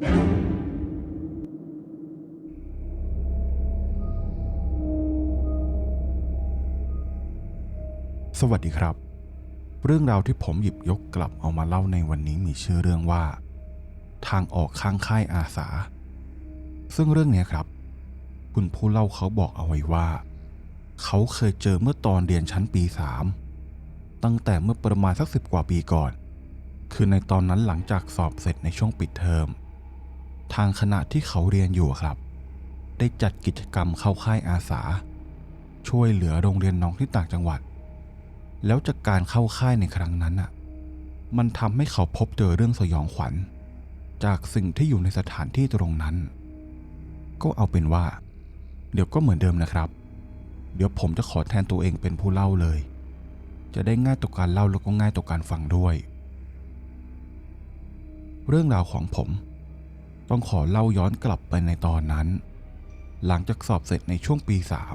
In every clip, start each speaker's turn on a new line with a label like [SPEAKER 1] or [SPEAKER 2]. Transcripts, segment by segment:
[SPEAKER 1] สวัสดีครับ เรื่องราวที่ผมหยิบยกกลับเอามาเล่าในวันนี้มีชื่อเรื่องว่า ทางออกข้างค่ายอาสา ซึ่งเรื่องนี้ครับ คุณผู้เล่าเขาบอกเอาไว้ว่า เขาเคยเจอเมื่อตอนเรียนชั้นปีสามตั้งแต่เมื่อประมาณสักสิบกว่าปีก่อน คือในตอนนั้นหลังจากสอบเสร็จในช่วงปิดเทอม ทางคณะที่เขาเรียนอยู่ครับ ได้จัดกิจกรรมเข้าค่ายอาสา ช่วยเหลือโรงเรียนน้องที่ต่างจังหวัด แล้วจากการเข้าค่ายในครั้งนั้นอะ มันทำให้เขาพบเจอเรื่องสยองขวัญ จากสิ่งที่อยู่ในสถานที่ตรงนั้น ก็เอาเป็นว่า เดี๋ยวก็เหมือนเดิมนะครับ เดี๋ยวผมจะขอแทนตัวเองเป็นผู้เล่าเลย จะได้ง่ายต่อการเล่าแล้วก็ง่ายต่อการฟังด้วย เรื่องราวของผม ต้องขอเล่าย้อนกลับไปในตอนนั้น หลังจากสอบเสร็จในช่วงปีสาม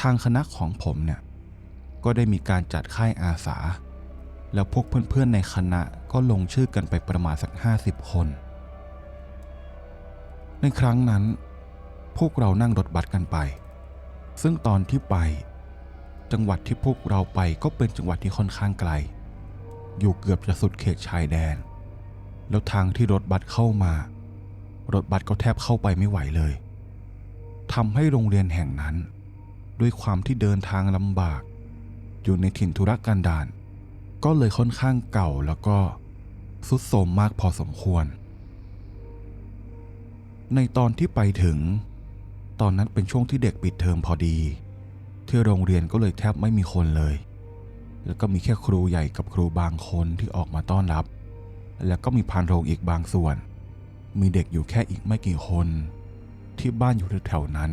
[SPEAKER 1] ทางคณะของผมเนี่ยก็ได้มีการจัดค่ายอาสา แล้วพวกเพื่อนๆในคณะก็ลงชื่อกันไปประมาณสัก 50 คน ในครั้งนั้น พวกเรานั่งรถบัสกันไป ซึ่งตอนที่ไป จังหวัดที่พวกเราไปก็เป็นจังหวัดที่ค่อนข้างไกล อยู่เกือบจะสุดเขตชายแดน แล้วทางที่รถบัสเข้ามา รถบัสก็แทบเข้าไปไม่ไหวเลยทำให้โรงเรียนแห่งนั้น ด้วยความที่เดินทางลำบาก อยู่ในถิ่นธุรกันดารก็เลยค่อนข้างเก่าแล้วก็สุดโทรมมากพอสมควร ในตอนที่ไปถึง ตอนนั้นเป็นช่วงที่เด็กปิดเทอมพอดี ที่โรงเรียนก็เลยแทบไม่มีคนเลย แล้วก็มีแค่ครูใหญ่กับครูบางคนที่ออกมาต้อนรับ แล้วก็มีพานโรงอีกบางส่วน มีเด็กอยู่แค่อีกไม่กี่คน ที่บ้านอยู่แถวๆนั้น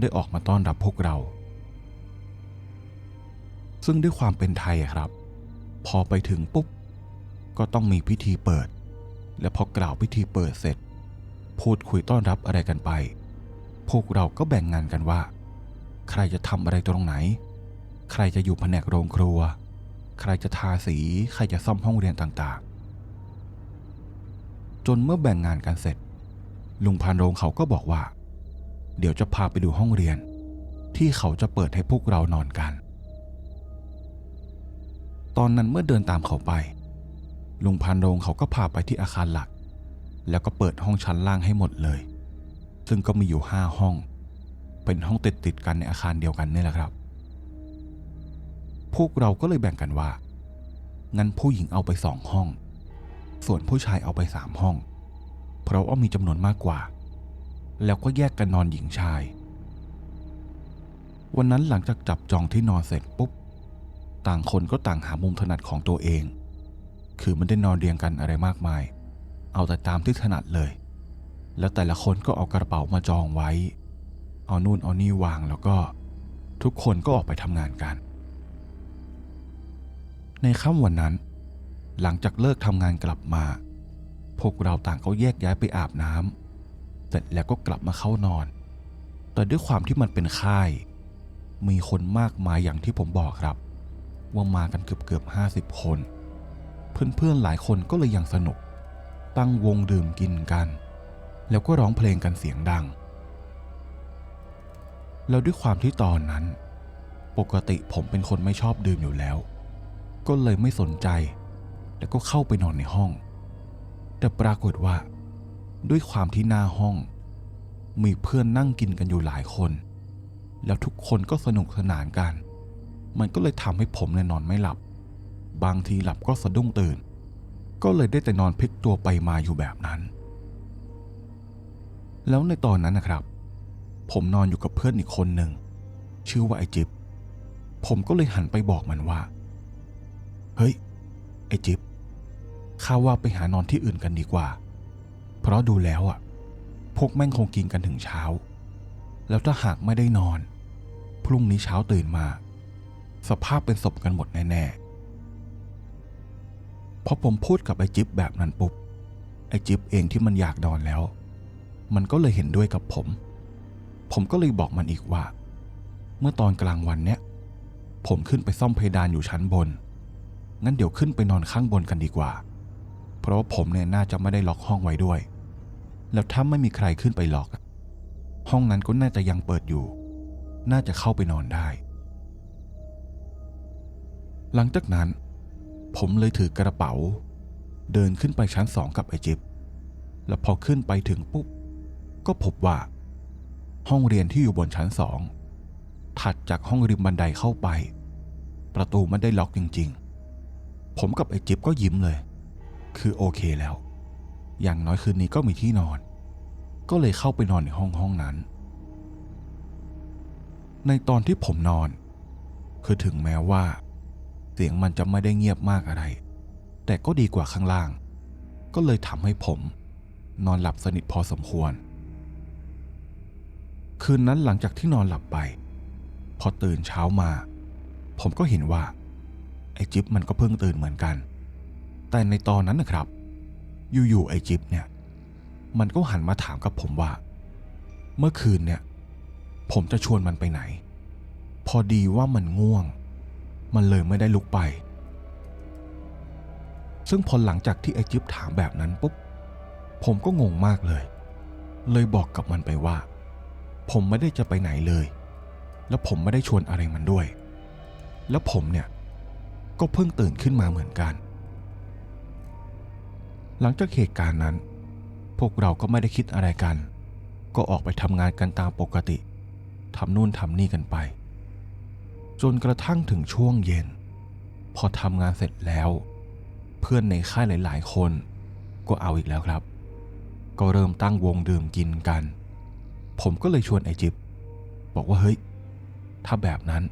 [SPEAKER 1] ได้ออกมาต้อนรับพวกเรา ซึ่งด้วยความเป็นไทยครับ พอไปถึงปุ๊บ ก็ต้องมีพิธีเปิด และพอกล่าวพิธีเปิดเสร็จ พูดคุยต้อนรับอะไรกันไป พวกเราก็แบ่งงานกันว่า ใครจะทำอะไรตรงไหน ใครจะอยู่แผนกโรงครัว ใครจะทาสี ใครจะซ่อมห้องเรียนต่าง จนเมื่อแบ่งงานกันเสร็จ ลุงพานโรงเขาก็บอกว่า เดี๋ยวจะพาไปดูห้องเรียน ที่เขาจะเปิดให้พวกเรานอนกัน ตอนนั้นเมื่อเดินตามเขาไป ลุงพันโรงเขาก็พาไปที่อาคารหลัก แล้วก็เปิดห้องชั้นล่างให้หมดเลย ซึ่งก็มีอยู่ห้าห้อง เป็นห้องติดติดกันในอาคารเดียวกันนี่แหละครับ พวกเราก็เลยแบ่งกันว่างั้นผู้หญิงเอาไปสองห้อง ส่วนผู้ชายเอาไปสามห้อง เพราะว่ามีจำนวนมากกว่า แล้วก็แยกกันนอนหญิงชาย วันนั้นหลังจากจับจองที่นอนเสร็จปุ๊บ ต่างคนก็ต่างหามุมถนัดของตัวเอง คือไม่ได้นอนเรียงกันอะไรมากมาย เอาแต่ตามที่ถนัดเลย แล้วแต่ละคนก็เอากระเป๋ามาจองไว้ เอานู่นเอานี่วางแล้วก็ ทุกคนก็ออกไปทำงานกัน ในค่ำวันนั้น หลังจากเลิกทำงานกลับมา พวกเราต่างก็แยกย้ายไปอาบน้ำเสร็จแล้วก็กลับมาเข้านอน แต่ด้วยความที่มันเป็นค่าย มีคนมากมายอย่างที่ผมบอกครับ ว่ามากันเกือบเกือบห้าสิบคน เพื่อนๆหลายคนก็เลยยังสนุก ตั้งวงดื่มกินกัน แล้วก็ร้องเพลงกันเสียงดัง แล้วด้วยความที่ตอนนั้น ปกติผมเป็นคนไม่ชอบดื่มอยู่แล้ว ก็เลยไม่สนใจ แล้วก็เข้าไปนอนในห้อง แต่ปรากฏว่า ด้วยความที่หน้าห้อง มีเพื่อนนั่งกินกันอยู่หลายคน แล้วทุกคนก็สนุกสนานกัน มันก็เลยทำให้ผมเนี่ยนอนไม่หลับ บางทีหลับก็สะดุ้งตื่น ก็เลยได้แต่นอนพลิกตัวไปมาอยู่แบบนั้น แล้วในตอนนั้นนะครับ ผมนอนอยู่กับเพื่อนอีกคนหนึ่งชื่อว่าไอจิบผมก็เลยหันไปบอกมันว่า เฮ้ย ไอจิบ ข้าว่าไปหานอนที่อื่นกันดีกว่า เพราะดูแล้วอะ พวกแม่งคงกินกันถึงเช้า แล้วถ้าหากไม่ได้นอน พรุ่งนี้เช้าตื่นมา สภาพเป็นศพกันหมดแน่ๆพอผมพูดกับไอ้จิ๊บแบบนั้นปุ๊บ ไอ้จิ๊บเองที่มันอยากนอนแล้ว มันก็เลยเห็นด้วยกับผม ผมก็เลยบอกมันอีกว่า เมื่อตอนกลางวันเนี้ยผมขึ้นไปซ่อมเพดานอยู่ชั้นบน งั้นเดี๋ยวขึ้นไปนอนข้างบนกันดีกว่า เพราะว่าผมเนี่ยน่าจะไม่ได้ล็อกห้องไว้ด้วย แล้วถ้าไม่มีใครขึ้นไปหรอก ห้องนั้นก็น่าจะยังเปิดอยู่ น่าจะเข้าไปนอนได้ หลังจากนั้น ผมเลยถือกระเป๋า เดินขึ้นไปชั้นสองกับไอจิบแล้วพอขึ้นไปถึงปุ๊บ ก็พบว่า ห้องเรียนที่อยู่บนชั้นสองถัดจากห้องริมบันไดเข้าไป ประตูมันได้ล็อกจริง ๆ ผมกับไอจิบก็ยิ้มเลย คือโอเคแล้ว อย่างน้อยคืนนี้ก็มีที่นอน ก็เลยเข้าไปนอนในห้องห้องนั้น ในตอนที่ผมนอน คือถึงแม้ว่า เสียงมันจะไม่ได้เงียบมากอะไร แต่ก็ดีกว่าข้างล่าง ก็เลยทำให้ผม นอนหลับสนิทพอสมควร คืนนั้นหลังจากที่นอนหลับไป พอตื่นเช้ามา ผมก็เห็นว่าไอ้จิ๊บมันก็เพิ่งตื่นเหมือนกัน แต่ในตอนนั้นนะครับ อยู่ๆไอจิ๊บเนี่ย มันก็หันมาถามกับผมว่า เมื่อคืนเนี่ย ผมจะชวนมันไปไหน พอดีว่ามันง่วง มันเลยไม่ได้ลุกไป ซึ่งพอหลังจากที่ไอจิ๊บถามแบบนั้นปุ๊บผมก็งงมากเลย เลยบอกกับมันไปว่า ผมไม่ได้จะไปไหนเลย แล้วผมไม่ได้ชวนอะไรมันด้วย แล้วผมเนี่ย ก็เพิ่งตื่นขึ้นมาเหมือนกัน หลังจากเหตุการณ์นั้น พวกเราก็ไม่ได้คิดอะไรกัน ก็ออกไปทำงานกันตามปกติทำนู่นทำนี่กันไป จนกระทั่งถึงช่วงเย็น พอทำงานเสร็จแล้ว เพื่อนในค่ายหลาย ๆ คนก็เอาอีกแล้วครับ ก็เริ่มตั้งวงดื่มกินกัน ผมก็เลยชวนไอจิบบอกว่าเฮ้ย ถ้าแบบนั้น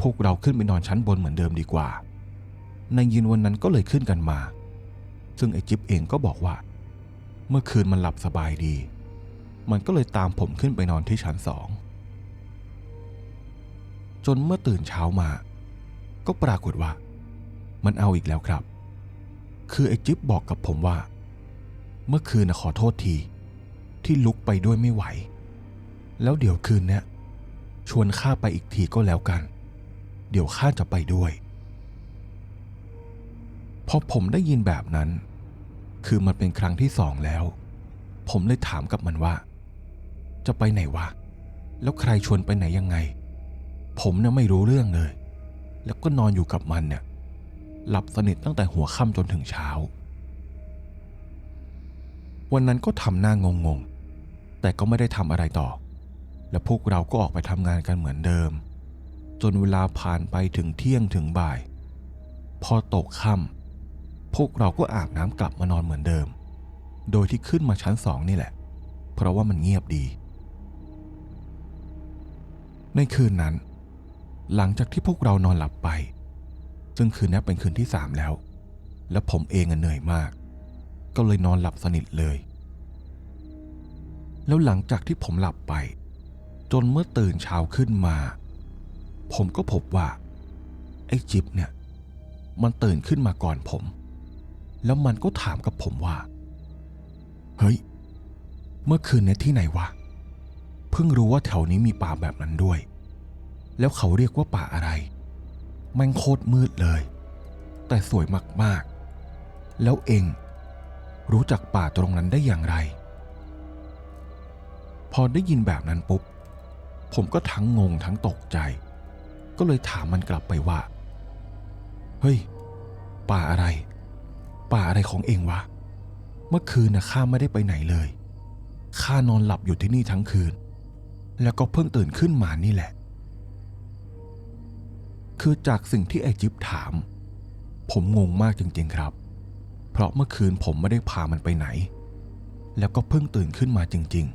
[SPEAKER 1] พวกเราขึ้นไปนอนชั้นบนเหมือนเดิมดีกว่า ในยินวันนั้นก็เลยขึ้นกันมา ซึ่งไอจิ๊บเองก็บอกว่า เมื่อคืนมันหลับสบายดี มันก็เลยตามผมขึ้นไปนอนที่ชั้นสองจนเมื่อตื่นเช้ามา ก็ปรากฏว่า มันเอาอีกแล้วครับ คือไอ้จิ๊บบอกกับผมว่า เมื่อคืนนะขอโทษที ที่ลุกไปด้วยไม่ไหว แล้วเดี๋ยวคืนเนี้ยชวนข้าไปอีกทีก็แล้วกัน เดี๋ยวข้าจะไปด้วย พอผมได้ยินแบบนั้น คือมันเป็นครั้งที่สองแล้ว ผมเลยถามกับมันว่า จะไปไหนวะ แล้วใครชวนไปไหนยังไง ผมเนี่ยไม่รู้เรื่องเลย แล้วก็นอนอยู่กับมันเนี่ย หลับสนิทตั้งแต่หัวค่ำจนถึงเช้า วันนั้นก็ทำหน้างงๆแต่ก็ไม่ได้ทำอะไรต่อ และพวกเราก็ออกไปทำงานกันเหมือนเดิม จนเวลาผ่านไปถึงเที่ยงถึงบ่าย พอตกค่ำ พวกเราก็อาบน้ำกลับมานอนเหมือนเดิม โดยที่ขึ้นมาชั้นสองนี่แหละ เพราะว่ามันเงียบดี ในคืนนั้น หลังจากที่พวกเรานอนหลับไป ซึ่งคืนนี้เป็นคืนที่สามแล้ว และผมเองอเหนื่อยมาก ก็เลยนอนหลับสนิทเลย แล้วหลังจากที่ผมหลับไป จนเมื่อตื่นเช้าขึ้นมา ผมก็พบว่า ไอ้จิบเนี่ย มันตื่นขึ้นมาก่อนผม แล้วมันก็ถามกับผมว่า เฮ้ย เมื่อคืนเนี่ยที่ไหนวะ เพิ่งรู้ว่าแถวนี้มีป่าแบบนั้นด้วย แล้วเขาเรียกว่าป่าอะไร แม่งโคตรมืดเลย แต่สวยมากๆ แล้วเองรู้จักป่าตรงนั้นได้อย่างไร พอได้ยินแบบนั้นปุ๊บ ผมก็ทั้งงงทั้งตกใจ ก็เลยถามมันกลับไปว่า เฮ้ย ป่าอะไร ป่าอะไรของเองวะ เมื่อคืนนะข้าไม่ได้ไปไหนเลย ข้านอนหลับอยู่ที่นี่ทั้งคืน แล้วก็เพิ่งตื่นขึ้นมานี่แหละ คือจากสิ่งที่ไอจิ๊บถาม ผมงงมากจริงๆครับ เพราะเมื่อคืนผมไม่ได้พามันไปไหน แล้วก็เพิ่งตื่นขึ้นมาจริง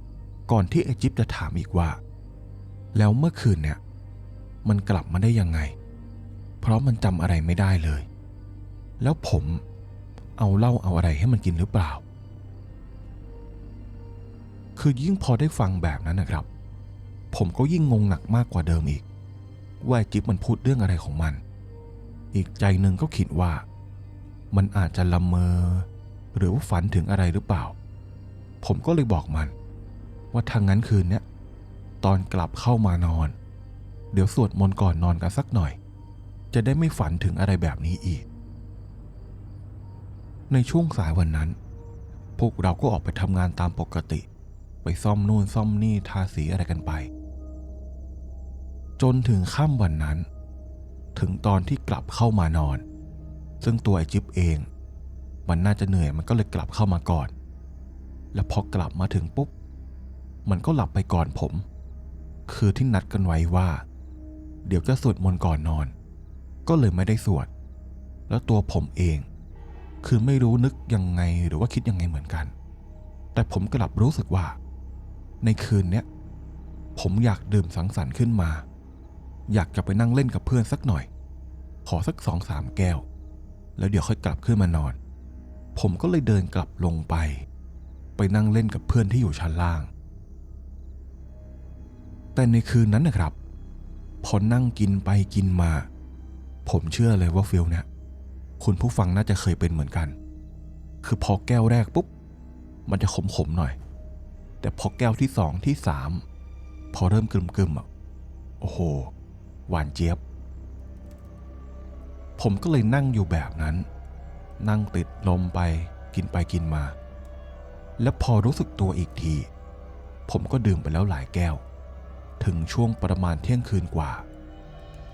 [SPEAKER 1] ๆ ก่อนที่ไอจิ๊บจะถามอีกว่า แล้วเมื่อคืนเนี่ย มันกลับมาได้ยังไง เพราะมันจำอะไรไม่ได้เลยแล้วผม เอาเหล้าเอาอะไรให้มันกินหรือเปล่า คือยิ่งพอได้ฟังแบบนั้นนะครับ ผมก็ยิ่งงงหนักมากกว่าเดิมอีก ว่าจิ๊บมันพูดเรื่องอะไรของมัน อีกใจหนึ่งก็คิดว่า มันอาจจะละเมอ หรือว่าฝันถึงอะไรหรือเปล่า ผมก็เลยบอกมัน ว่าทางนั้นคืนเนี้ยตอนกลับเข้ามานอน เดี๋ยวสวดมนต์ก่อนนอนกันสักหน่อย จะได้ไม่ฝันถึงอะไรแบบนี้อีก ในช่วงสายวันนั้น พวกเราก็ออกไปทำงานตามปกติ ไปซ่อมนู่นซ่อมนี่ทาสีอะไรกันไป จนถึงค่ำวันนั้น ถึงตอนที่กลับเข้ามานอน ซึ่งตัวไอจิ๊บเอง มันน่าจะเหนื่อยมันก็เลยกลับเข้ามาก่อน แล้วพอกลับมาถึงปุ๊บ มันก็หลับไปก่อนผม คือที่นัดกันไว้ว่า เดี๋ยวจะสวดมนต์ก่อนนอน ก็เลยไม่ได้สวดแล้วตัวผมเอง คือไม่รู้นึกยังไงหรือว่าคิดยังไงเหมือนกัน แต่ผมกลับรู้สึกว่า ในคืนเนี้ยผมอยากดื่มสังสรรค์ขึ้นมา อยากจะไปนั่งเล่นกับเพื่อนสักหน่อย ขอสักสองสามแก้ว แล้วเดี๋ยวค่อยกลับขึ้นมานอน ผมก็เลยเดินกลับลงไป ไปนั่งเล่นกับเพื่อนที่อยู่ชั้นล่าง แต่ในคืนนั้นนะครับ พอนั่งกินไปกินมา ผมเชื่อเลยว่าฟิลเนี่ย คุณผู้ฟังน่าจะเคยเป็นเหมือนกัน คือพอแก้วแรกปุ๊บ มันจะขมๆหน่อย แต่พอแก้วที่สองที่สามพอเริ่มกลึมๆอะ โอ้โห หวานเจี๊ยบ ผมก็เลยนั่งอยู่แบบนั้น นั่งติดลมไปกินไปกินมา แล้วพอรู้สึกตัวอีกที ผมก็ดื่มไปแล้วหลายแก้ว ถึงช่วงประมาณเที่ยงคืนกว่า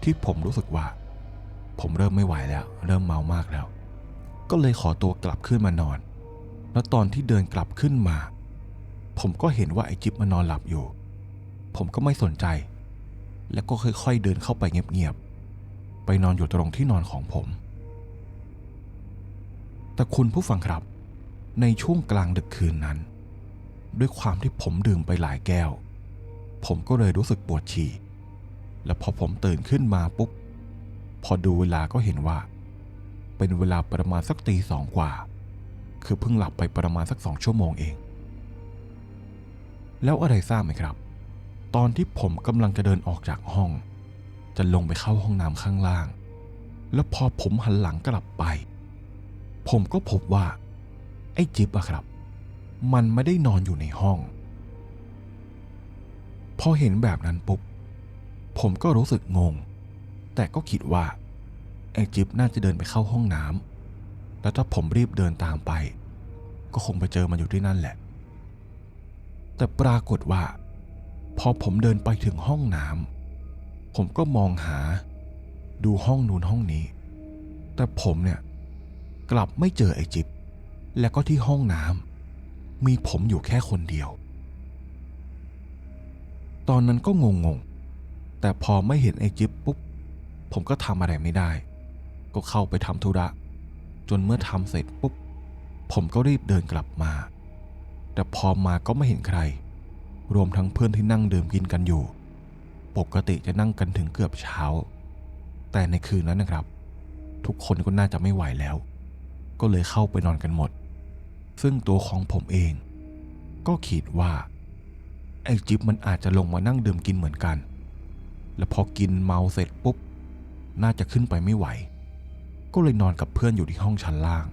[SPEAKER 1] ที่ผมรู้สึกว่า ผมเริ่มไม่ไหวแล้ว เริ่มเมามากแล้ว ก็เลยขอตัวกลับขึ้นมานอน แล้วตอนที่เดินกลับขึ้นมา ผมก็เห็นว่าไอ้จิ๊บมันนอนหลับอยู่ ผมก็ไม่สนใจ แล้วก็ค่อยๆเดินเข้าไปเงียบๆไปนอนอยู่ตรงที่นอนของผม แต่คุณผู้ฟังครับ ในช่วงกลางดึกคืนนั้น ด้วยความที่ผมดื่มไปหลายแก้ว ผมก็เลยรู้สึกปวดฉี่และพอผมตื่นขึ้นมาปุ๊บ พอดูเวลาก็เห็นว่า เป็นเวลาประมาณสักตีสองกว่า คือเพิ่งหลับไปประมาณสักสองชั่วโมงเอง แล้วอะไรทราบไหมครับ ตอนที่ผมกำลังจะเดินออกจากห้อง จะลงไปเข้าห้องน้ำข้างล่าง แล้วพอผมหันหลังกลับไป ผมก็พบว่า ไอ้จิ๊บอะครับ มันไม่ได้นอนอยู่ในห้อง พอเห็นแบบนั้นปุ๊บผมก็รู้สึกงง แต่ก็คิดว่าไอ้จิ๊บน่าจะเดินไปเข้าห้องน้ำแล้วถ้าผมรีบเดินตามไป ก็คงไปเจอมันอยู่ที่นั่นแหละ แต่ปรากฏว่า พอผมเดินไปถึงห้องน้ำผมก็มองหา ดูห้องนู้นห้องนี้ แต่ผมเนี่ยกลับไม่เจอไอ้จิ๊บและก็ที่ห้องน้ำมีผมอยู่แค่คนเดียว ตอนนั้นก็งงงๆแต่พอไม่เห็นไอ้จิ๊บปุ๊บ ผมก็ทำอะไรไม่ได้ ก็เข้าไปทำธุระ จนเมื่อทำเสร็จปุ๊บ ผมก็รีบเดินกลับมา แต่พอมาก็ไม่เห็นใคร รวมทั้งเพื่อนที่นั่งดื่มกินกันอยู่ ปกติจะนั่งกันถึงเกือบเช้า แต่ในคืนนั้นนะครับ ทุกคนก็น่าจะไม่ไหวแล้ว ก็เลยเข้าไปนอนกันหมด ซึ่งตัวของผมเอง ก็คิดว่าไอ้จิ๊บมันอาจจะลงมานั่งดื่มกินเหมือนกัน แล้วพอกินเมาเสร็จปุ๊บ น่าจะขึ้นไปไม่ไหว ก็เลยนอนกับเพื่อนอยู่ที่ห้องชั้นล่าง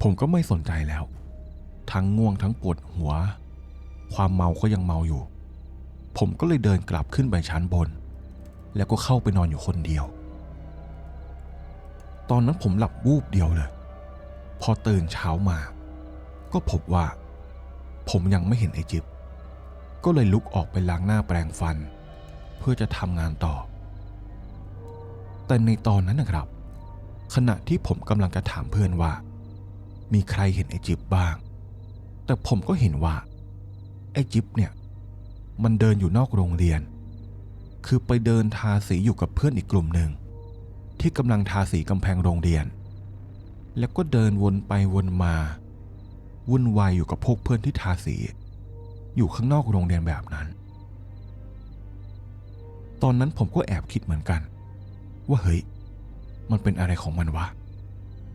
[SPEAKER 1] ผมก็ไม่สนใจแล้ว ทั้งง่วงทั้งปวดหัว ความเมาก็ยังเมาอยู่ ผมก็เลยเดินกลับขึ้นไปชั้นบน แล้วก็เข้าไปนอนอยู่คนเดียว ตอนนั้นผมหลับวูบเดียวเลย พอตื่นเช้ามา ก็พบว่า ผมยังไม่เห็นไอจิบก็เลยลุกออกไปล้างหน้าแปรงฟัน พื่อจะทำงานต่อ แต่ในตอนนั้นนะครับ ขณะที่ผมกำลังจะถามเพื่อนว่า มีใครเห็นไอจิบบ้าง แต่ผมก็เห็นว่า ไอจิบเนี่ย มันเดินอยู่นอกโรงเรียน คือไปเดินทาสีอยู่กับเพื่อนอีกกลุ่มหนึ่ง ที่กำลังทาสีกำแพงโรงเรียน แล้วก็เดินวนไปวนมาวุ่นวายอยู่กับพวกเพื่อนที่ทาสี อยู่ข้างนอกโรงเรียนแบบนั้น ตอนนั้นผมก็แอบคิดเหมือนกัน ว่าเฮ้ย มันเป็นอะไรของมันวะ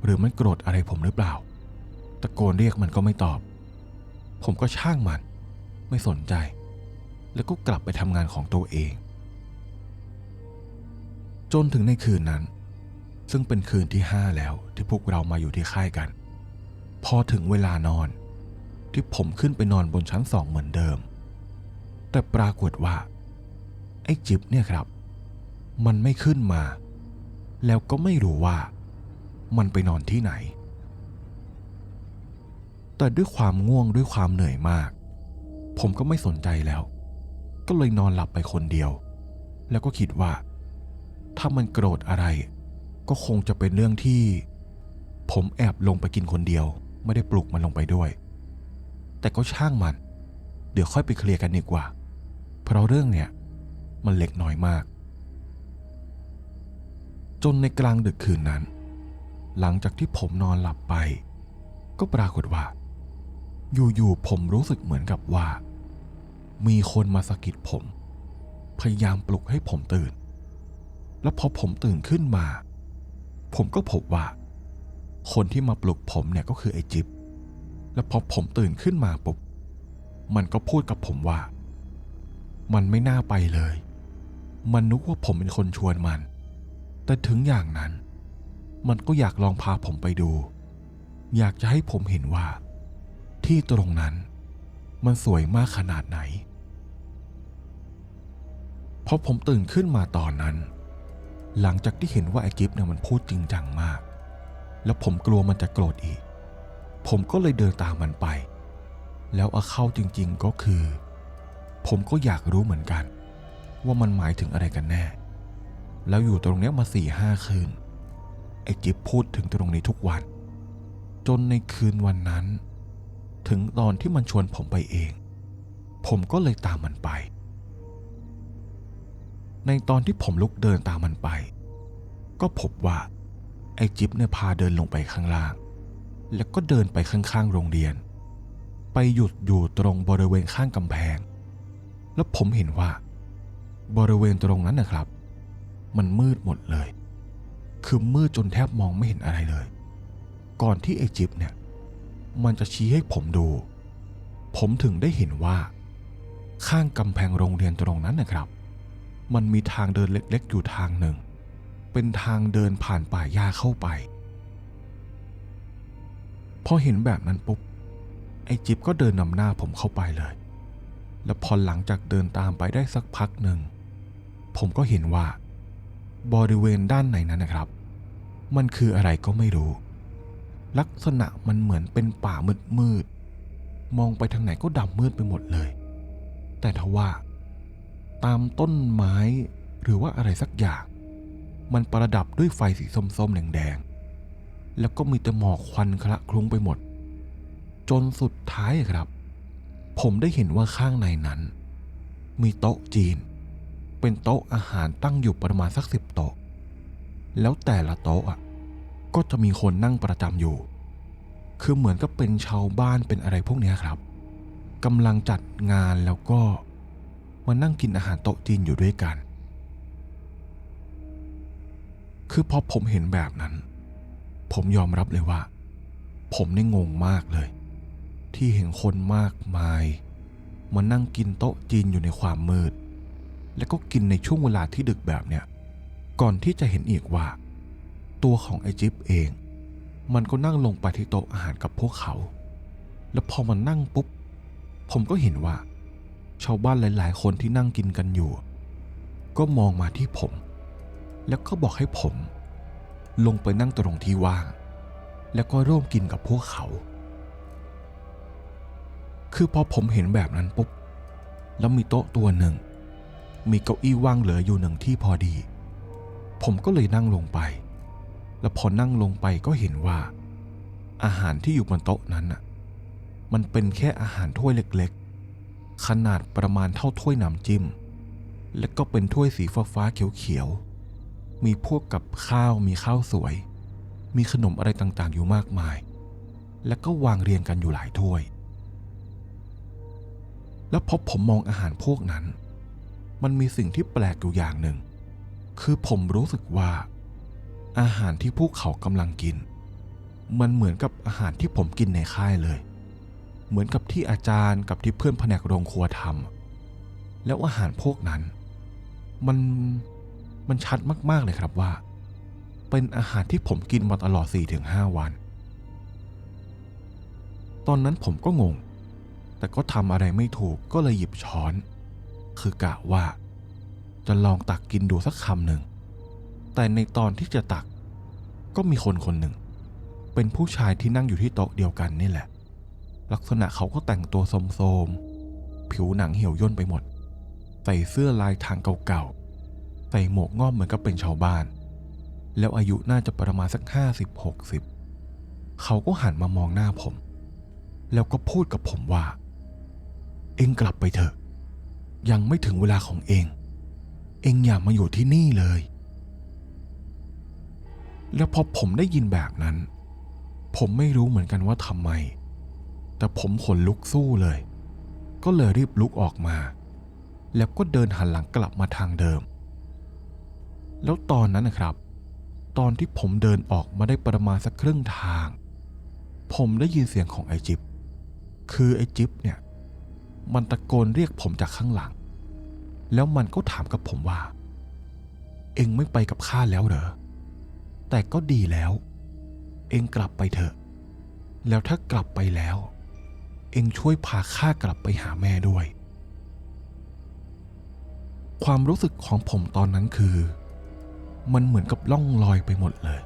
[SPEAKER 1] หรือมันโกรธอะไรผมหรือเปล่า ตะโกนเรียกมันก็ไม่ตอบ ผมก็ช่างมัน ไม่สนใจ แล้วก็กลับไปทำงานของตัวเอง จนถึงในคืนนั้น ซึ่งเป็นคืนที่ห้าแล้วที่พวกเรามาอยู่ที่ค่ายกัน พอถึงเวลานอน ที่ผมขึ้นไปนอนบนชั้นสองเหมือนเดิม แต่ปรากฏว่า อ้จิบเนี่ยครับ มันไม่ขึ้นมา แล้วก็ไม่รู้ว่า มันไปนอนที่ไหน แต่ด้วยความง่วงด้วยความเหนื่อยมาก ผมก็ไม่สนใจแล้ว ก็เลยนอนหลับไปคนเดียว แล้วก็คิดว่า ถ้ามันโกรธอะไร ก็คงจะเป็นเรื่องที่ ผมแอบลงไปกินคนเดียว ไม่ได้ปลุกมันลงไปด้วย แต่ก็ช่างมัน เดี๋ยวค่อยไปเคลียร์กันดีกว่า เพราะเรื่องเนี่ย มันเล็กน้อยมาก จนในกลางดึกคืนนั้น หลังจากที่ผมนอนหลับไป ก็ปรากฏว่า อยู่ๆผมรู้สึกเหมือนกับว่า มีคนมาสะกิดผม พยายามปลุกให้ผมตื่น แล้วพอผมตื่นขึ้นมา ผมก็พบว่า คนที่มาปลุกผมเนี่ยก็คือไอ้จิ๊บแล้วพอผมตื่นขึ้นมาปุ๊บมันก็พูดกับผมว่า มันไม่น่าไปเลย มันนึกว่าผมเป็นคนชวนมัน แต่ถึงอย่างนั้น มันก็อยากลองพาผมไปดู อยากจะให้ผมเห็นว่า ที่ตรงนั้น มันสวยมากขนาดไหนพอผมตื่นขึ้นมาตอนนั้น หลังจากที่เห็นว่าไอ้กิฟเนี่ยมันพูดจริงจังมาก แล้วผมกลัวมันจะโกรธอีก ผมก็เลยเดินตามมันไป แล้วเอาเข้าจริงๆก็คือ ผมก็อยากรู้เหมือนกัน ว่ามันหมายถึงอะไรกันแน่ แล้วอยู่ตรงนี้มาสี่ห้าคืน ไอ้จิ๊บพูดถึงตรงนี้ทุกวัน จนในคืนวันนั้น ถึงตอนที่มันชวนผมไปเอง ผมก็เลยตามมันไป ในตอนที่ผมลุกเดินตามมันไป ก็พบว่า ไอ้จิ๊บเนี่ยพาเดินลงไปข้างล่าง แล้วก็เดินไปข้างๆโรงเรียน ไปหยุดอยู่ตรงบริเวณข้างกำแพง แล้วผมเห็นว่า บริเวณตรงนั้นนะครับ มันมืดหมดเลย คือมืดจนแทบมองไม่เห็นอะไรเลย ก่อนที่ไอจิบเนี่ย มันจะชี้ให้ผมดู ผมถึงได้เห็นว่า ข้างกำแพงโรงเรียนตรงนั้นนะครับ มันมีทางเดินเล็กๆอยู่ทางหนึ่ง เป็นทางเดินผ่านป่าหญ้าเข้าไป พอเห็นแบบนั้นปุ๊บ ไอจิบก็เดินนำหน้าผมเข้าไปเลย แล้วพอหลังจากเดินตามไปได้สักพักหนึ่ง ผมก็เห็นว่า บริเวณด้านไหนนั้นนะครับ มันคืออะไรก็ไม่รู้ ลักษณะมันเหมือนเป็นป่ามืดมืดมองไปทางไหนก็ดำมืดไปหมดเลย แต่ทว่า ตามต้นไม้หรือว่าอะไรสักอย่าง มันประดับด้วยไฟสีส้มๆแดงๆแล้วก็มีแต่หมอกควันคละคลุ้งไปหมด จนสุดท้ายครับ ผมได้เห็นว่าข้างในนั้น มีโต๊ะจีน เป็นโต๊ะอาหารตั้งอยู่ประมาณสักสิบโต๊ะ แล้วแต่ละโต๊ะอะก็จะมีคนนั่งประจำอยู่ คือเหมือนกับเป็นชาวบ้านเป็นอะไรพวกนี้ครับกำลังจัดงานแล้วก็มานั่งกินอาหารโต๊ะจีนอยู่ด้วยกัน คือพอผมเห็นแบบนั้น ผมยอมรับเลยว่า ผมนี่งงมากเลย ที่เห็นคนมากมาย มานั่งกินโต๊ะจีนอยู่ในความมืด แล้วก็กินในช่วงเวลาที่ดึกแบบเนี้ยก่อนที่จะเห็นอีกว่า ตัวของไอจิ๊บเอง มันก็นั่งลงไปที่โต๊ะอาหารกับพวกเขา แล้วพอมันนั่งปุ๊บ ผมก็เห็นว่า ชาวบ้านหลาย ๆ คนที่นั่งกินกันอยู่ ก็มองมาที่ผม แล้วก็บอกให้ผม ลงไปนั่งตรงที่ว่าง แล้วก็ร่วมกินกับพวกเขา คือพอผมเห็นแบบนั้นปุ๊บ แล้วมีโต๊ะตัวหนึ่ง มีเก้าอี้ว่างเหลืออยู่หนึ่งที่พอดี ผมก็เลยนั่งลงไป แล้วพอนั่งลงไปก็เห็นว่า อาหารที่อยู่บนโต๊ะนั้นน่ะ มันเป็นแค่อาหารถ้วยเล็กๆ ขนาดประมาณเท่าถ้วยน้ำจิ้ม และก็เป็นถ้วยสีฟ้าๆเขียวๆ มีพวกกับข้าวมีข้าวสวย มีขนมอะไรต่างๆ อยู่มากมาย แล้วก็วางเรียงกันอยู่หลายถ้วย แล้วพอผมมองอาหารพวกนั้น มันมีสิ่งที่แปลกอยู่อย่างหนึ่ง คือผมรู้สึกว่า อาหารที่พวกเขากำลังกิน มันเหมือนกับอาหารที่ผมกินในค่ายเลย เหมือนกับที่อาจารย์กับที่เพื่อนแผนกโรงครัวทำแล้วอาหารพวกนั้น มันมันชัดมากๆเลยครับว่า เป็นอาหารที่ผมกินมาตลอด 4-5 วัน ตอนนั้นผมก็งง แต่ก็ทำอะไรไม่ถูกก็เลยหยิบช้อน คือกะว่า จะลองตักกินดูสักคำหนึ่ง แต่ในตอนที่จะตัก ก็มีคนคนหนึ่ง เป็นผู้ชายที่นั่งอยู่ที่โต๊ะเดียวกันนี่แหละ ลักษณะเขาก็แต่งตัวโทมๆผิวหนังเหี่ยวย่นไปหมด ใส่เสื้อลายทางเก่าๆ ใส่หมวกงอบเหมือนกับเป็นชาวบ้าน แล้วอายุน่าจะประมาณสักห้าสิบหกสิบเขาก็หันมามองหน้าผม แล้วก็พูดกับผมว่า เอ็งกลับไปเถอะ ยังไม่ถึงเวลาของเอง เองอย่ามาอยู่ที่นี่เลย แล้วพอผมได้ยินแบบนั้น ผมไม่รู้เหมือนกันว่าทำไม แต่ผมขนลุกสู้เลย ก็เลยรีบลุกออกมา แล้วก็เดินหันหลังกลับมาทางเดิม แล้วตอนนั้นนะครับ ตอนที่ผมเดินออกมาได้ประมาณสักครึ่งทาง ผมได้ยินเสียงของไอจิบคือไอจิบเนี่ย มันตะโกนเรียกผมจากข้างหลัง แล้วมันก็ถามกับผมว่า เอ็งไม่ไปกับข้าแล้วเหรอ แต่ก็ดีแล้ว เอ็งกลับไปเถอะ แล้วถ้ากลับไปแล้ว เอ็งช่วยพาข้ากลับไปหาแม่ด้วย ความรู้สึกของผมตอนนั้นคือ มันเหมือนกับล่องลอยไปหมดเลย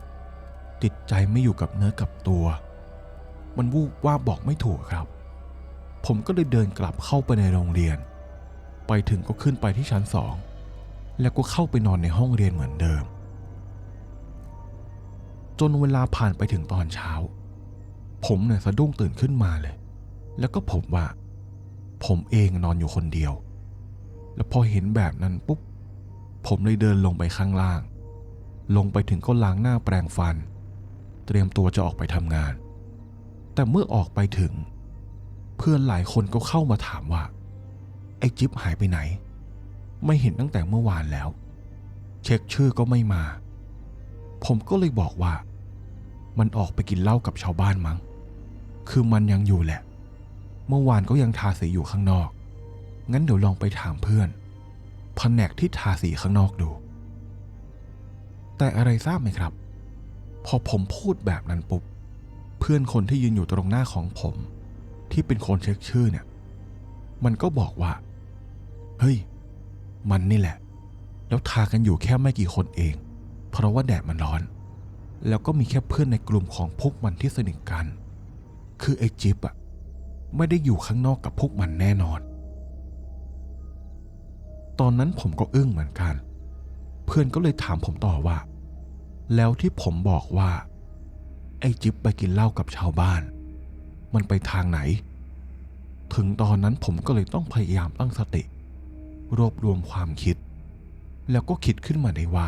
[SPEAKER 1] จิตใจไม่อยู่กับเนื้อกับตัว มันวูบว่าบอกไม่ถูกครับ ผมก็เลยเดินกลับเข้าไปในโรงเรียน ไปถึงก็ขึ้นไปที่ชั้นสอง แล้วก็เข้าไปนอนในห้องเรียนเหมือนเดิม จนเวลาผ่านไปถึงตอนเช้า ผมเนี่ยสะดุ้งตื่นขึ้นมาเลย แล้วก็ผมว่า ผมเองนอนอยู่คนเดียว แล้วพอเห็นแบบนั้นปุ๊บ ผมเลยเดินลงไปข้างล่าง ลงไปถึงก็ล้างหน้าแปรงฟัน เตรียมตัวจะออกไปทำงาน แต่เมื่อออกไปถึง พื่อนหลายคนก็เข้ามาถามว่า ไอ้จิ๊บหายไปไหน ไม่เห็นตั้งแต่เมื่อวานแล้ว เช็คชื่อก็ไม่มา ผมก็เลยบอกว่า มันออกไปกินเหล้ากับชาวบ้านมั้ง คือมันยังอยู่แหละ เมื่อวานก็ยังทาสีอยู่ข้างนอก งั้นเดี๋ยวลองไปถามเพื่อนแผนกที่ทาสีข้างนอกดู แต่อะไรทราบไหมครับ พอผมพูดแบบนั้นปุ๊บ เพื่อนคนที่ยืนอยู่ตรงหน้าของผม ที่เป็นคนเช็คชื่อเนี่ย มันก็บอกว่า เฮ้ย มันนี่แหละ แล้วทากันอยู่แค่ไม่กี่คนเอง เพราะว่าแดดมันร้อน แล้วก็มีแค่เพื่อนในกลุ่มของพวกมันที่สนิทกัน คือไอ้จิ๊บอะไม่ได้อยู่ข้างนอกกับพวกมันแน่นอน ตอนนั้นผมก็อึ้งเหมือนกัน เพื่อนก็เลยถามผมต่อว่า แล้วที่ผมบอกว่า ไอ้จิ๊บไปกินเหล้ากับชาวบ้าน มันไปทางไหน ถึงตอนนั้นผมก็เลยต้องพยายามตั้งสติ รวบรวมความคิด แล้วก็คิดขึ้นมาได้ว่า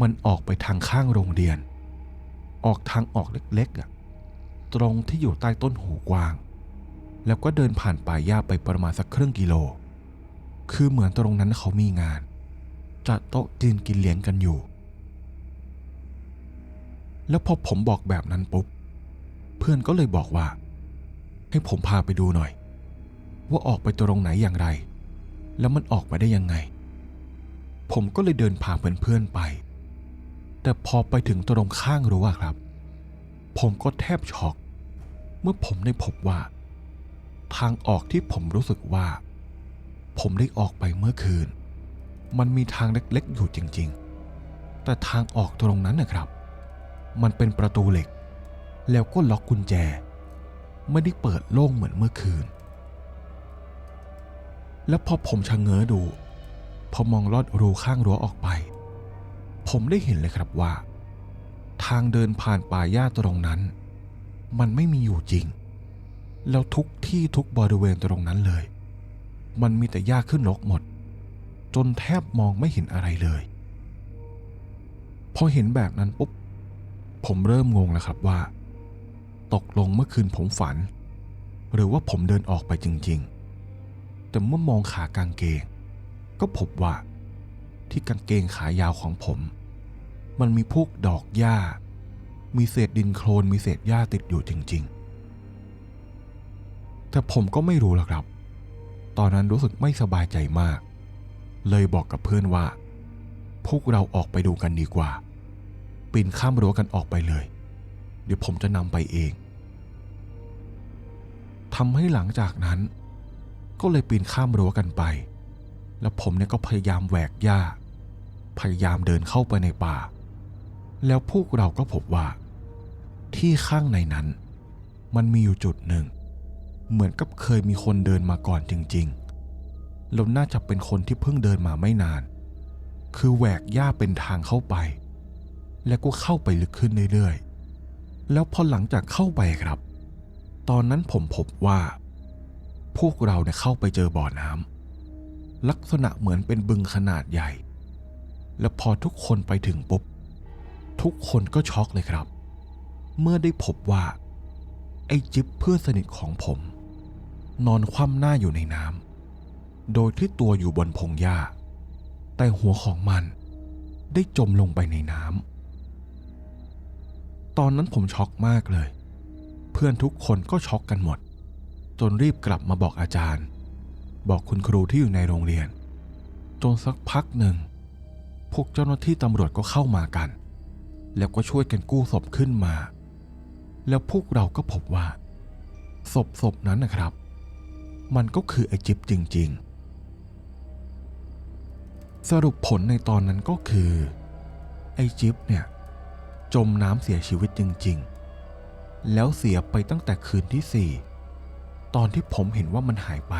[SPEAKER 1] มันออกไปทางข้างโรงเรียน ออกทางออกเล็กๆอะตรงที่อยู่ใต้ต้นหูกวาง แล้วก็เดินผ่านป่าหญ้าไปประมาณสักครึ่งกิโล คือเหมือนตรงนั้นเขามีงานจัดโต๊ะจีนกินเลี้ยงกันอยู่ แล้วพอผมบอกแบบนั้นปุ๊บ เพื่อนก็เลยบอกว่า ให้ผมพาไปดูหน่อย ว่าออกไปตรงไหนอย่างไร แล้วมันออกไปได้ยังไง ผมก็เลยเดินพาเพื่อนๆไป แต่พอไปถึงตรงข้างรั้วครับ ผมก็แทบช็อก เมื่อผมได้พบว่า ทางออกที่ผมรู้สึกว่า ผมได้ออกไปเมื่อคืน มันมีทางเล็กๆอยู่จริง ๆ แต่ทางออกตรงนั้นนะครับ มันเป็นประตูเหล็ก แล้วก็ล็อกกุญแจ ไม่ได้เปิดโล่งเหมือนเมื่อคืน แล้วพอผมชะเง้อดู พอมองลอดรูข้างรั้วออกไป ผมได้เห็นเลยครับว่า ทางเดินผ่านป่าหญ้าตรงนั้น มันไม่มีอยู่จริง แล้วทุกที่ทุกบริเวณตรงนั้นเลย มันมีแต่หญ้าขึ้นรกหมด จนแทบมองไม่เห็นอะไรเลยพอเห็นแบบนั้นปุ๊บ ผมเริ่มงงแล้วครับว่า ตกลงเมื่อคืนผมฝัน หรือว่าผมเดินออกไปจริงๆ แต่เมื่อมองขากางเกง ก็พบว่า ที่กางเกงขายาวของผม มันมีพวกดอกหญ้า มีเศษดินโคลนมีเศษหญ้าติดอยู่จริงๆ แต่ผมก็ไม่รู้หรอกครับ ตอนนั้นรู้สึกไม่สบายใจมาก เลยบอกกับเพื่อนว่า พวกเราออกไปดูกันดีกว่า ปีนข้ามรั้วกันออกไปเลย เดี๋ยวผมจะนำไปเองทำให้หลังจากนั้น ก็เลยปีนข้ามรั้วกันไป แล้วผมเนี่ยก็พยายามแหวกหญ้า พยายามเดินเข้าไปในป่า แล้วพวกเราก็พบว่า ที่ข้างในนั้น มันมีอยู่จุดหนึ่ง เหมือนกับเคยมีคนเดินมาก่อนจริงๆแล้วน่าจะเป็นคนที่เพิ่งเดินมาไม่นาน คือแหวกหญ้าเป็นทางเข้าไป แล้วก็เข้าไปลึกขึ้นเรื่อยๆ แล้วพอหลังจากเข้าไปครับ ตอนนั้นผมพบว่า พวกเราเนี่ยเข้าไปเจอบ่อน้ำลักษณะเหมือนเป็นบึงขนาดใหญ่ แล้วพอทุกคนไปถึงปุ๊บ ทุกคนก็ช็อกเลยครับ เมื่อได้พบว่า ไอ้จิ๊บเพื่อนสนิทของผม นอนคว่ำหน้าอยู่ในน้ำโดยที่ตัวอยู่บนพงหญ้า แต่หัวของมันได้จมลงไปในน้ำ ตอนนั้นผมช็อกมากเลย เพื่อนทุกคนก็ช็อกกันหมด จนรีบกลับมาบอกอาจารย์ บอกคุณครูที่อยู่ในโรงเรียน จนสักพักหนึ่ง พวกเจ้าหน้าที่ตำรวจก็เข้ามากัน แล้วก็ช่วยกันกู้ศพขึ้นมา แล้วพวกเราก็พบว่า ศพศพนั้นนะครับ มันก็คือไอจิบจริง ๆ สรุปผลในตอนนั้นก็คือไอจิบเนี่ย จมน้ำเสียชีวิตจริง ๆ แล้วเสียไปตั้งแต่คืนที่สี่ตอนที่ผมเห็นว่ามันหายไป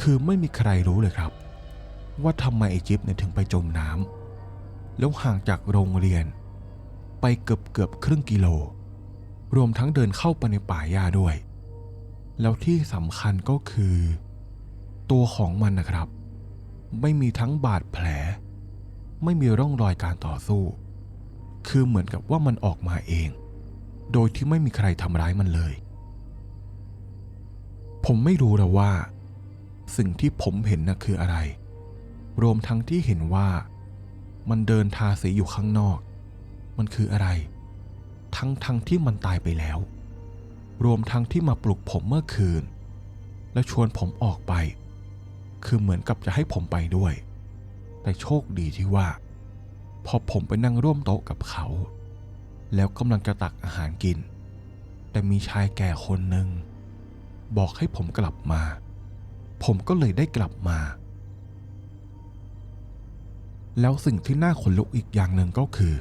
[SPEAKER 1] คือไม่มีใครรู้เลยครับ ว่าทำไมไอจิบเนี่ยถึงไปจมน้ำแล้วห่างจากโรงเรียน ไปเกือบเกือบครึ่งกิโล รวมทั้งเดินเข้าไปในป่าหญ้าด้วย แล้วที่สำคัญก็คือ ตัวของมันนะครับ ไม่มีทั้งบาดแผล ไม่มีร่องรอยการต่อสู้ คือเหมือนกับว่ามันออกมาเอง โดยที่ไม่มีใครทำร้ายมันเลย ผมไม่รู้แล้วว่า สิ่งที่ผมเห็นน่ะคืออะไร รวมทั้งที่เห็นว่า มันเดินทาสีอยู่ข้างนอก มันคืออะไร ทั้งทั้งที่มันตายไปแล้ว รวมทั้งที่มาปลุกผมเมื่อคืน แล้วชวนผมออกไป คือเหมือนกับจะให้ผมไปด้วย แต่โชคดีที่ว่า พอผมไปนั่งร่วมโต๊ะกับเขา แล้วกำลังจะตักอาหารกิน แต่มีชายแก่คนหนึ่ง บอกให้ผมกลับมา ผมก็เลยได้กลับมา แล้วสิ่งที่น่าขนลุกอีกอย่างหนึ่งก็คือ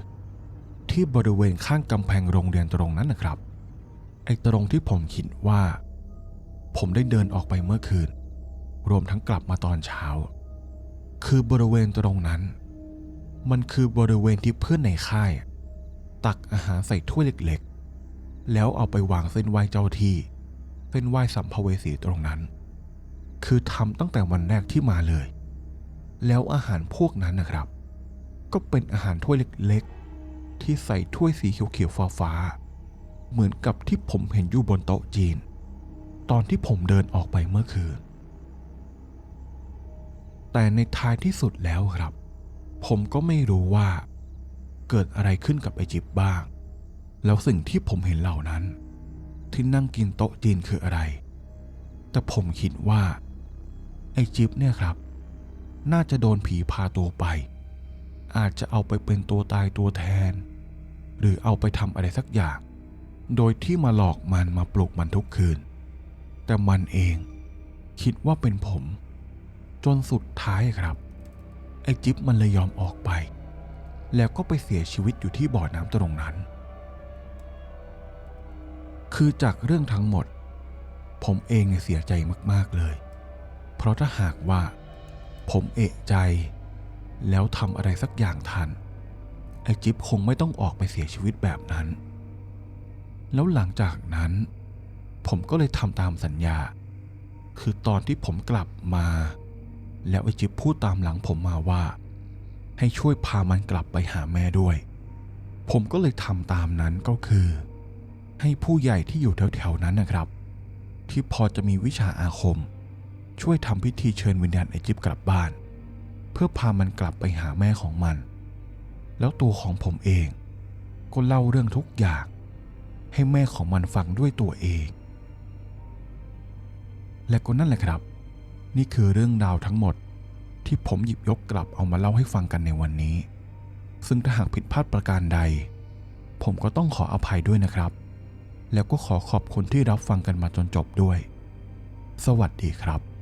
[SPEAKER 1] ที่บริเวณข้างกำแพงโรงเรียนตรงนั้นนะครับ ไอ้ตรงที่ผมคิดว่า ผมได้เดินออกไปเมื่อคืน รวมทั้งกลับมาตอนเช้า คือบริเวณตรงนั้น มันคือบริเวณที่เพื่อนในค่าย ตักอาหารใส่ถ้วยเล็กๆ แล้วเอาไปวางเส้นไหว้เจ้าที่ เส้นไหว้สัมภเวสีตรงนั้น คือทำตั้งแต่วันแรกที่มาเลย แล้วอาหารพวกนั้นนะครับ ก็เป็นอาหารถ้วยเล็กๆ ที่ใส่ถ้วยสีเขียวๆฟ้าๆเหมือนกับที่ผมเห็นอยู่บนโต๊ะจีน ตอนที่ผมเดินออกไปเมื่อคืนแต่ในท้ายที่สุดแล้วครับ ผมก็ไม่รู้ว่า เกิดอะไรขึ้นกับไอจิบบ้าง แล้วสิ่งที่ผมเห็นเหล่านั้น ที่นั่งกินโต๊ะจีนคืออะไร แต่ผมคิดว่า ไอจิบเนี่ยครับ น่าจะโดนผีพาตัวไป อาจจะเอาไปเป็นตัวตายตัวแทน หรือเอาไปทำอะไรสักอย่าง โดยที่มาหลอกมันมาปลุกมันทุกคืน แต่มันเองคิดว่าเป็นผม จนสุดท้ายครับ ไอ้จิ๊บมันเลยยอมออกไป แล้วก็ไปเสียชีวิตอยู่ที่บ่อน้ำตรงนั้น คือจากเรื่องทั้งหมด ผมเองเนี่ยเสียใจมากๆเลย เพราะถ้าหากว่า ผมเอะใจ แล้วทำอะไรสักอย่างทัน ไอ้จิ๊บคงไม่ต้องออกไปเสียชีวิตแบบนั้น แล้วหลังจากนั้น ผมก็เลยทำตามสัญญา คือตอนที่ผมกลับมา แล้วไอ้จิ๊บพูดตามหลังผมมาว่า ให้ช่วยพามันกลับไปหาแม่ด้วย ผมก็เลยทำตามนั้นก็คือ ให้ผู้ใหญ่ที่อยู่แถวๆนั้นนะครับ ที่พอจะมีวิชาอาคม ช่วยทำพิธีเชิญวิญญาณไอ้จิ๊บกลับบ้าน เพื่อพามันกลับไปหาแม่ของมัน แล้วตัวของผมเองก็เล่าเรื่องทุกอย่าง ให้แม่ของมันฟังด้วยตัวเอง และก็นั่นแหละครับ นี่คือเรื่องราวทั้งหมดที่ผมหยิบยกกลับเอามาเล่าให้ฟังกันในวันนี้ ซึ่งถ้าหากผิดพลาดประการใด ผมก็ต้องขออภัยด้วยนะครับ แล้วก็ขอขอบคุณที่รับฟังกันมาจนจบด้วย สวัสดีครับ